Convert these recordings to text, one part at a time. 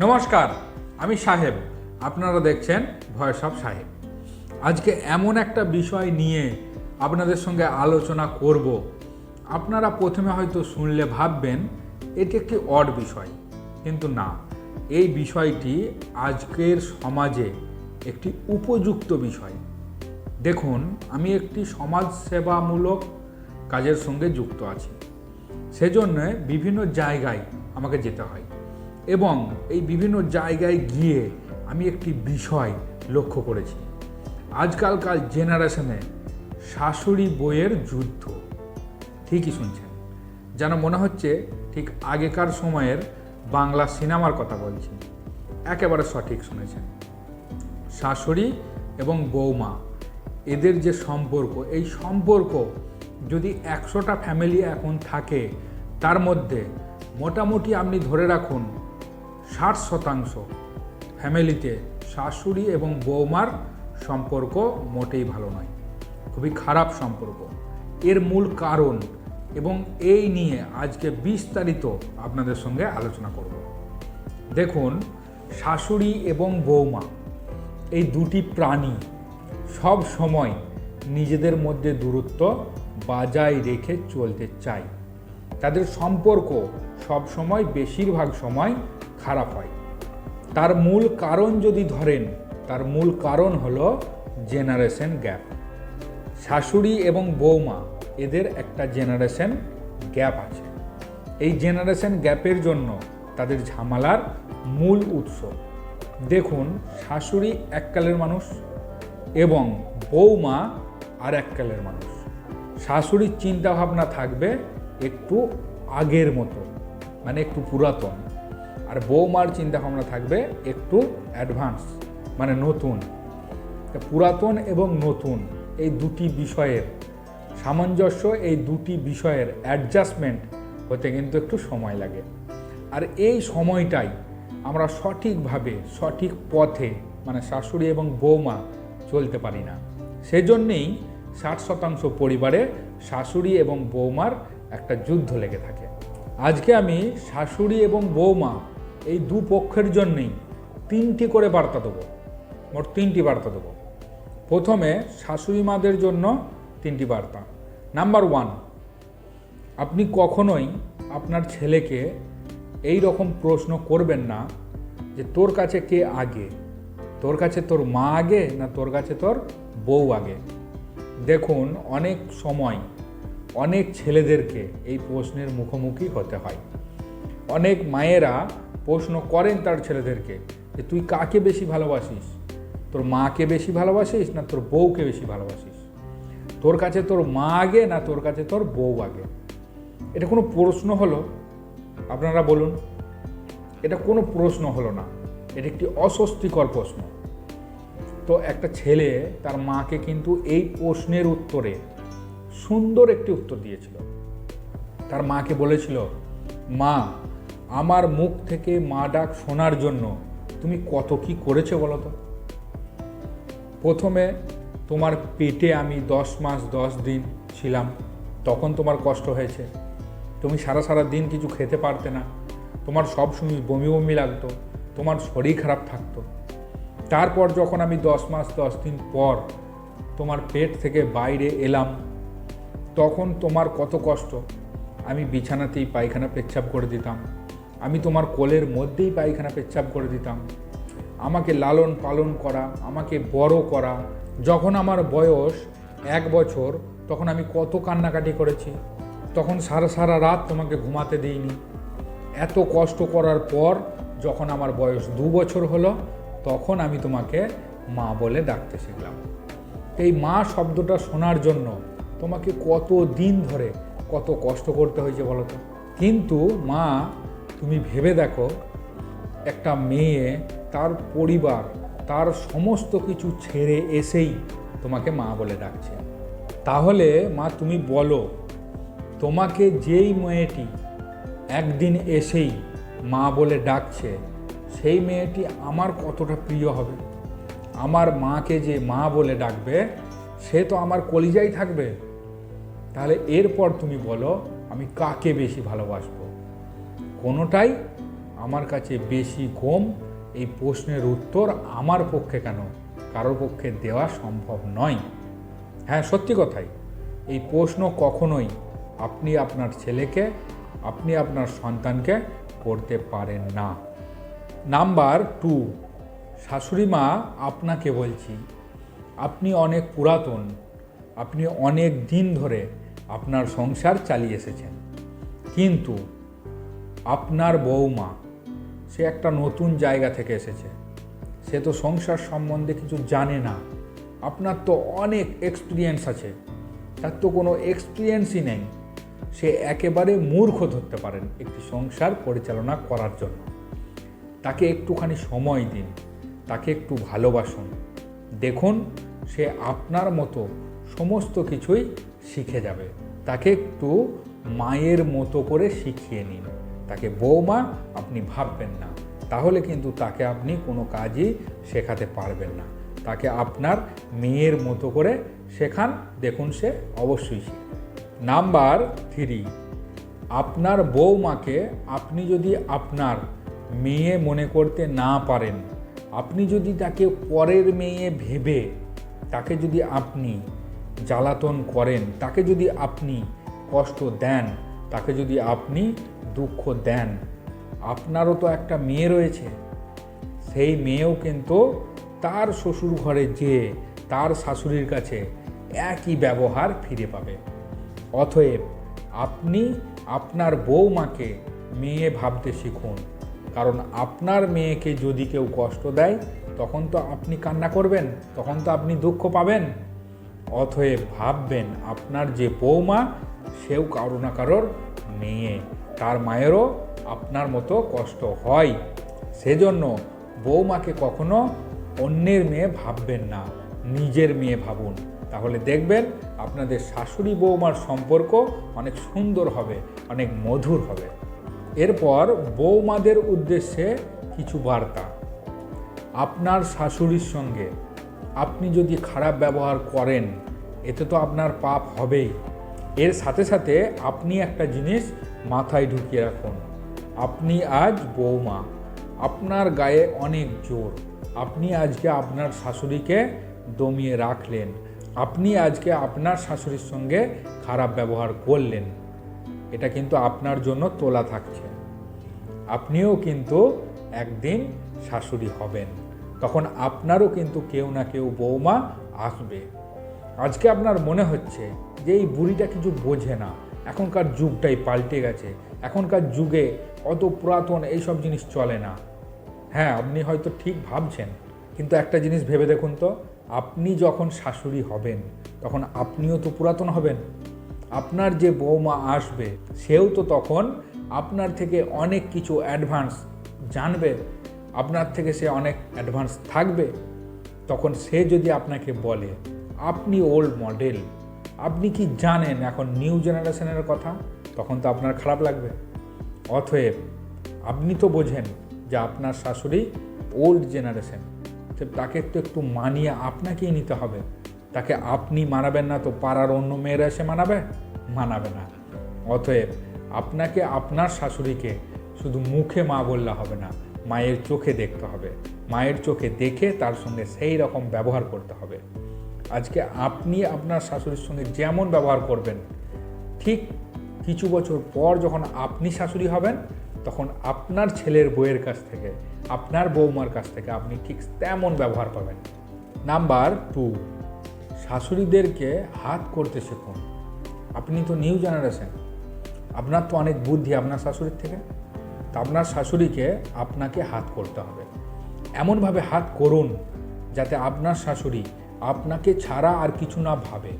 নমস্কার, আমি সাহেব। আপনারা দেখছেন ভয়েস অফ সাহেব। আজকে এমন একটা বিষয় নিয়ে আপনাদের সঙ্গে আলোচনা করব। আপনারা প্রথমে হয়তো শুনলে ভাববেন, এটি একটি অড বিষয়। কিন্তু না, এই বিষয়টি আজকের সমাজে একটি উপযুক্ত বিষয়। দেখুন, আমি একটি সমাজসেবামূলক কাজের সঙ্গে যুক্ত আছি। সেজন্য বিভিন্ন জায়গায় আমাকে যেতে হয়। এবং এই বিভিন্ন জায়গায় গিয়ে আমি একটি বিষয় লক্ষ্য করেছি। আজকালকার জেনারেশনে শাশুড়ি বইয়ের যুদ্ধ। ঠিকই শুনছেন। যেন মনে হচ্ছে ঠিক আগেকার সময়ের বাংলা সিনেমার কথা বলছি। একেবারে সঠিক শুনেছেন। শাশুড়ি এবং বৌমা, এদের যে সম্পর্ক, এই সম্পর্ক যদি একশোটা ফ্যামিলি এখন থাকে, তার মধ্যে মোটামুটি আপনি ধরে রাখুন ষাট শতাংশ। ফ্যামিলিতে শাশুড়ি এবং বৌমার সম্পর্ক মোটেই ভালো নয়। খুবই খারাপ সম্পর্ক। এর মূল কারণ এবং এই নিয়ে আজকে বিস্তারিত আপনাদের সঙ্গে আলোচনা করব। দেখুন, শাশুড়ি এবং বৌমা, এই দুটি প্রাণী সব সময় নিজেদের মধ্যে দূরত্ব বজায় রেখে চলতে চায়। তাদের সম্পর্ক সব সময় বেশিরভাগ সময় খারাপ হয়। তার মূল কারণ যদি ধরেন, তার মূল কারণ হলো জেনারেশন গ্যাপ শাশুড়ি এবং বৌমা, এদের একটা জেনারেশন গ্যাপ আছে। এই জেনারেশন গ্যাপের জন্য তাদের ঝামেলার মূল উৎস। দেখুন, শাশুড়ি এককালের মানুষ এবং বৌমা আর এককালের মানুষ। শাশুড়ির চিন্তাভাবনা থাকবে একটু আগের মতো। মানে একটু পুরাতন। আর বৌমার চিন্তাভাবনা থাকবে একটু অ্যাডভান্স মানে নতুন। পুরাতন এবং নতুন, এই দুটি বিষয়ের, সামঞ্জস্য এই দুটি বিষয়ের অ্যাডজাস্টমেন্ট হতে কিন্তু একটু সময় লাগে। আর এই সময়টাই আমরা সঠিকভাবে, সঠিক পথে মানে শাশুড়ি এবং বৌমা চলতে পারি না। সেজন্যেই ষাট শতাংশ পরিবারে শাশুড়ি এবং বৌমার একটা যুদ্ধ লেগে থাকে। আজকে আমি শাশুড়ি এবং বৌমা এই দু পক্ষের জন্যেই তিনটি করে বার্তা দেবো। মোট তিনটি বার্তা দেবো। প্রথমে শাশুড়ি মাদের জন্য তিনটি বার্তা। নাম্বার ওয়ান, আপনি কখনোই আপনার ছেলেকে এই রকম প্রশ্ন করবেন না যে তোর কাছে কে আগে? তোর কাছে তোর মা আগে না তোর কাছে তোর বউ আগে? দেখুন, অনেক সময় অনেক ছেলেদেরকে এই প্রশ্নের মুখোমুখি হতে হয়। অনেক মায়েরা প্রশ্ন করেন তার ছেলেদেরকে যে, তুই কাকে বেশি ভালোবাসিস? তোর মাকে বেশি ভালোবাসিস না তোর বউকে বেশি ভালোবাসিস? তোর কাছে তোর মা আগে না তোর কাছে তোর বউ আগে? এটা কোনো প্রশ্ন হলো? আপনারা বলুন। এটা কোনো প্রশ্ন হলো না। এটা একটি অস্বস্তিকর প্রশ্ন। তো একটা ছেলে তার মাকে কিন্তু এই প্রশ্নের উত্তরে সুন্দর একটি উত্তর দিয়েছিল। তার মাকে বলেছিল, মা, আমার মুখ থেকে মা ডাক শোনার জন্য তুমি কত কি করেছ বলো তো? প্রথমে তোমার পেটে আমি দশ মাস দশ দিন ছিলাম। তখন তোমার কষ্ট হয়েছে। তুমি সারা সারা দিন কিছু খেতে পারতে না। তোমার সব সময় বমি বমি লাগতো। তোমার শরীর খারাপ থাকতো। তারপর যখন আমি দশ মাস দশ দিন পর তোমার পেট থেকে বাইরে এলাম তখন তোমার কত কষ্ট? আমি বিছানাতেই পায়খানা পেচ্ছাপ করে দিতাম। আমি তোমার কোলের মধ্যেই পায়খানা পেচ্ছাপ করে দিতাম। আমাকে লালন পালন করা, আমাকে বড় করা, যখন আমার বয়স এক বছর, তখন আমি কত কান্নাকাটি করেছি। তখন সারা সারা রাত তোমাকে ঘুমাতে দিইনি। এত কষ্ট করার পর যখন আমার বয়স দু বছর হলো, তখন আমি তোমাকে মা বলে ডাকতে শিখলাম। এই মা শব্দটা শোনার জন্য তোমাকে কত দিন ধরে কত কষ্ট করতে হয়েছে বলো তো? কিন্তু মা, তুমি ভেবে দেখো, একটা মেয়ে, তার পরিবার, তার সমস্ত কিছু ছেড়ে এসেই তোমাকে মা বলে ডাকছে। তাহলে মা, তুমি বলো, তোমাকে যেই মেয়েটি একদিন এসেই মা বলে ডাকছে, সেই মেয়েটি আমার কতটা প্রিয় হবে? আমার মাকে যে মা বলে ডাকবে, সে তো আমার কলিজাই থাকবে। তাহলে এরপর তুমি বলো, আমি কাকে বেশি ভালোবাসবো? কোনোটাই? আমার কাছে বেশি কম এই প্রশ্নের উত্তর আমার পক্ষে কেন? কারোর পক্ষে দেওয়া সম্ভব নয়। হ্যাঁ সত্যি কথাই। এই প্রশ্ন কখনোই আপনি আপনার ছেলেকে, আপনি আপনার সন্তানকে করতে পারেন না। নাম্বার টু, শাশুড়ি মা, আপনাকে বলছি, আপনি অনেক পুরাতন, আপনি অনেক দিন ধরে আপনার সংসার চালিয়ে এসেছেন। কিন্তু আপনার বৌমা সে একটা নতুন জায়গা থেকে এসেছে। সে তো সংসার সম্বন্ধে কিছু জানে না। আপনার তো অনেক এক্সপিরিয়েন্স আছে। তার তো কোনো এক্সপিরিয়েন্সই নেই। সে একেবারে মূর্খ ধরতে পারেন একটি সংসার পরিচালনা করার জন্য। তাকে একটুখানি সময় দিন, তাকে একটু ভালোবাসুন। দেখুন, সে আপনার মতো সমস্ত কিছুই শিখে যাবে। তাকে একটু মায়ের মতো করে শিখিয়ে নিন। তাকে বৌমা, আপনি ভাববেন না। তাহলে কিন্তু তাকে আপনি কোনো কাজই শেখাতে পারবেন না। তাকে আপনার মেয়ের মতো করে শেখান। দেখুন সে অবশ্যই নাম্বার থ্রি, আপনার বৌমাকে আপনি যদি আপনার মেয়ে মনে করতে না পারেন, আপনি যদি তাকে পরের মেয়ে ভেবে, তাকে যদি আপনি জ্বালাতন করেন, তাকে যদি আপনি কষ্ট দেন, তাকে যদি আপনি দুঃখ দেন, আপনারও তো একটা মেয়ে রয়েছে। সেই মেয়েও কিন্তু তার শ্বশুর ঘরে যেয়ে তার শাশুড়ির কাছে একই ব্যবহার ফিরে পাবে। অতএব আপনি আপনার বৌমাকে মেয়ে ভাবতে শিখুন। কারণ আপনার মেয়েকে যদি কেউ কষ্ট দেয়, তখন তো আপনি কান্না করবেন, তখন তো আপনি দুঃখ পাবেন। অতএব ভাববেন আপনার যে বৌমা, সেও কারও না কারোর মেয়ে। তার মায়েরও আপনার মতো কষ্ট হয়। সেজন্য বৌমাকে কখনো অন্যের মেয়ে ভাববেন না, নিজের মেয়ে ভাবুন। তাহলে দেখবেন আপনাদের শাশুড়ি বৌমার সম্পর্ক অনেক সুন্দর হবে, অনেক মধুর হবে। এরপর বৌমাদের উদ্দেশ্যে কিছু বার্তা। আপনার শাশুড়ির সঙ্গে আপনি যদি খারাপ ব্যবহার করেন, এতে তো আপনার পাপ হবেই। এর সাথে সাথে আপনি একটা জিনিস মাথায় ঢুকিয়ে রাখুন। আপনি আজ বৌমা, আপনার গায়ে অনেক জোর। আপনি আজকে আপনার শাশুড়িকে দমিয়ে রাখলেন। আপনি আজকে আপনার শাশুড়ির সঙ্গে খারাপ ব্যবহার করলেন। এটা কিন্তু আপনার জন্য তোলা থাকছে। আপনিও কিন্তু একদিন শাশুড়ি হবেন। তখন আপনারও কিন্তু কেউ না কেউ বৌমা আসবে। আজকে আপনার মনে হচ্ছে যে এই বুড়িটা কিছু বোঝে না। এখনকার যুগটাই পাল্টে গেছে। এখনকার যুগে অত পুরাতন এইসব জিনিস চলে না। হ্যাঁ আপনি হয়তো ঠিক ভাবছেন, কিন্তু একটা জিনিস ভেবে দেখুন তো, আপনি যখন শাশুড়ি হবেন, তখন আপনিও তো পুরাতন হবেন। আপনার যে বৌমা আসবে, সেও তো তখন আপনার থেকে অনেক কিছু অ্যাডভান্স জানবে। আপনার থেকে সে অনেক অ্যাডভান্স থাকবে, তখন সে যদি আপনাকে বলে, আপনি ওল্ড মডেল আপনি কি জানেন এখন নিউ জেনারেশনের কথা? তখন তো আপনার খারাপ লাগবে। অতএব আপনি তো বোঝেন যে আপনার শাশুড়ি ওল্ড জেনারেশন তাকে তো একটু মানিয়ে আপনাকেই নিতে হবে। তাকে আপনি মানাবেন না, তো পাড়ার অন্য মেয়েরা এসে মানাবে? মানাবে না। অতএব আপনাকে আপনার শাশুড়িকে শুধু মুখে মা বললে হবে না। মায়ের চোখে দেখতে হবে। মায়ের চোখে দেখে তার সঙ্গে সেই রকম ব্যবহার করতে হবে। আজকে আপনি আপনার শাশুড়ির সঙ্গে যেমন ব্যবহার করবেন, ঠিক কিছু বছর পর যখন আপনি শাশুড়ি হবেন, তখন আপনার ছেলের বইয়ের কাছ থেকে, আপনার বৌমার কাছ থেকে আপনি ঠিক তেমন ব্যবহার পাবেন। নাম্বার টু, শাশুড়িদেরকে হাত করতে শিখুন। আপনি তো নিউ জেনারেশন, আপনার তো অনেক বুদ্ধি আপনার শাশুড়ির থেকে। তো আপনার শাশুড়িকে আপনাকে হাত করতে হবে। এমনভাবে হাত করুন যাতে আপনার শাশুড়ি আপনাকে ছাড়া আর কিছু না ভাবে।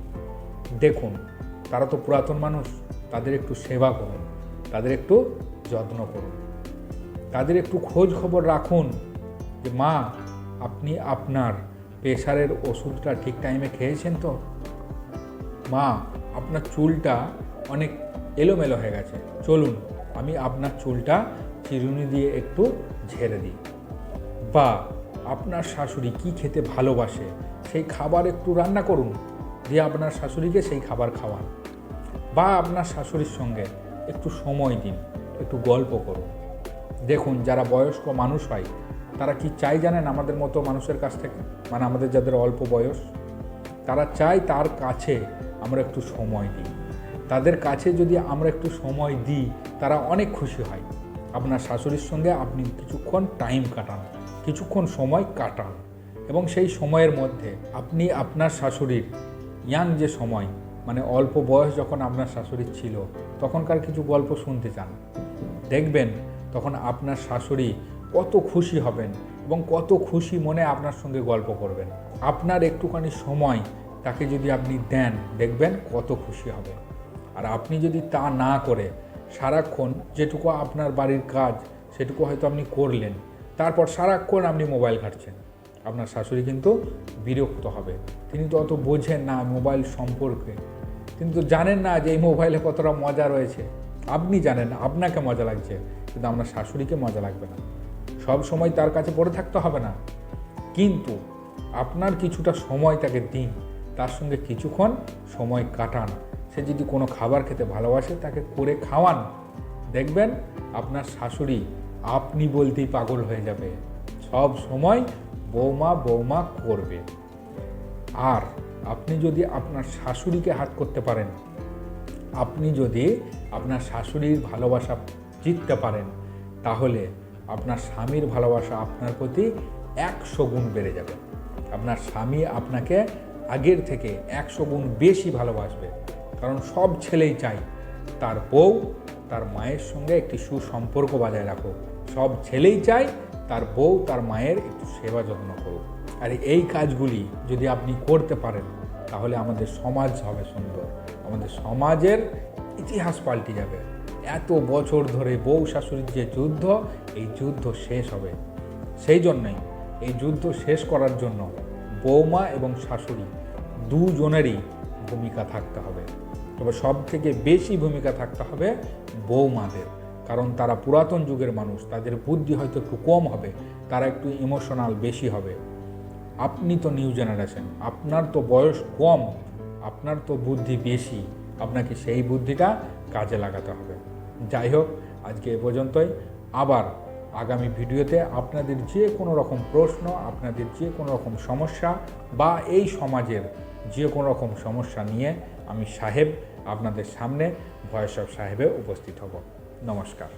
দেখুন, তারা তো পুরাতন মানুষ, তাদের একটু সেবা করুন, তাদের একটু যত্ন করুন। তাদের একটু খোঁজ খবর রাখুন যে, মা, আপনি আপনার প্রেশারের ওষুধটা ঠিক টাইমে খেয়েছেন তো? মা, আপনার চুলটা অনেক এলোমেলো হয়ে গেছে, চলুন। আমি আপনার চুলটা চিরুনি দিয়ে একটু ঝেড়ে দিই। বা আপনার শাশুড়ি কি খেতে ভালোবাসে, সেই খাবার একটু রান্না করুন, দিয়ে আপনার শাশুড়িকে সেই খাবার খাওয়ান। বা আপনার শাশুড়ির সঙ্গে একটু সময় দিন, একটু গল্প করুন। দেখুন, যারা বয়স্ক মানুষ হয়, তারা কি চাই জানেন আমাদের মতো মানুষের কাছ থেকে? মানে আমাদের যাদের অল্প বয়স, তারা চায় তার কাছে আমরা একটু সময় দিই। তাদের কাছে যদি আমরা একটু সময় দিই, তারা অনেক খুশি হয়। আপনার শাশুড়ির সঙ্গে আপনি কিছুক্ষণ টাইম কাটান, কিছুক্ষণ সময় কাটান এবং সেই সময়ের মধ্যে আপনি আপনার শাশুড়ির ইয়াং যে সময় মানে অল্প বয়স যখন আপনার শাশুড়ির ছিল, তখনকার কিছু গল্প শুনতে চান। দেখবেন তখন আপনার শাশুড়ি কত খুশি হবেন এবং কত খুশি মনে আপনার সঙ্গে গল্প করবেন। আপনার একটুখানি সময় তাকে যদি আপনি দেন, দেখবেন কত খুশি হবে। আর আপনি যদি তা না করে সারাক্ষণ যেটুকু আপনার বাড়ির কাজ সেটুকু হয়তো আপনি করলেন, তারপর সারাক্ষণ আপনি মোবাইল ঘাটছেন। আপনার শাশুড়ি কিন্তু বিরক্ত হবে। তিনি তো অত বোঝেন না মোবাইল সম্পর্কে। তিনি তো জানেন না যে এই মোবাইলে কতটা মজা রয়েছে। আপনি জানেন, আপনাকে মজা লাগছে, কিন্তু আপনার শাশুড়িকে মজা লাগবে না। সব সময় তার কাছে পড়ে থাকতে হবে না। কিন্তু আপনার কিছুটা সময় তাকে দিন, তার সঙ্গে কিছুক্ষণ সময় কাটান। সে যদি কোনো খাবার খেতে ভালোবাসে, তাকে করে খাওয়ান। দেখবেন আপনার শাশুড়ি আপনি বলতেই পাগল হয়ে যাবে। সব সময় বৌমা বৌমা করবে। আর আপনি যদি আপনার শাশুড়িকে হাত করতে পারেন, আপনি যদি আপনার শাশুড়ির ভালোবাসা জিততে পারেন, তাহলে আপনার স্বামীর ভালোবাসা আপনার প্রতি একশো গুণ বেড়ে যাবে। আপনার স্বামী আপনাকে আগের থেকে একশো গুণ বেশি ভালোবাসবে। কারণ সব ছেলেই চায় তার বউ, তার মায়ের সঙ্গে একটি সুসম্পর্ক বজায় রাখুক। সব ছেলেই চায় তার বউ, তার মায়ের একটু সেবা যত্ন করুক। আর এই কাজগুলি যদি আপনি করতে পারেন, তাহলে আমাদের সমাজ হবে সুন্দর। আমাদের সমাজের ইতিহাস পাল্টে যাবে। এত বছর ধরে বউ শাশুড়ির যে যুদ্ধ, এই যুদ্ধ শেষ হবে। সেই জন্যই এই যুদ্ধ শেষ করার জন্য বৌমা এবং শাশুড়ি দুজনেরই ভূমিকা থাকতে হবে। তবে সব থেকে বেশি ভূমিকা থাকতে হবে বৌমাদের। কারণ তারা পুরাতন যুগের মানুষ, তাদের বুদ্ধি হয়তো একটু কম হবে, তারা একটু ইমোশনাল বেশি হবে। আপনি তো নিউ জেনারেশন আপনার তো বয়স কম, আপনার তো বুদ্ধি বেশি, আপনাকে সেই বুদ্ধিটা কাজে লাগাতে হবে। যাই হোক, আজকে এ পর্যন্তই। আবার আগামী ভিডিওতে আপনাদের যে কোনো রকম প্রশ্ন, আপনাদের যে কোনো রকম সমস্যা বা এই সমাজের যে কোনো রকম সমস্যা নিয়ে আমি সাহেব আপনাদের সামনে ভয়েস অফ সাহেবে উপস্থিত হব। নমস্কার।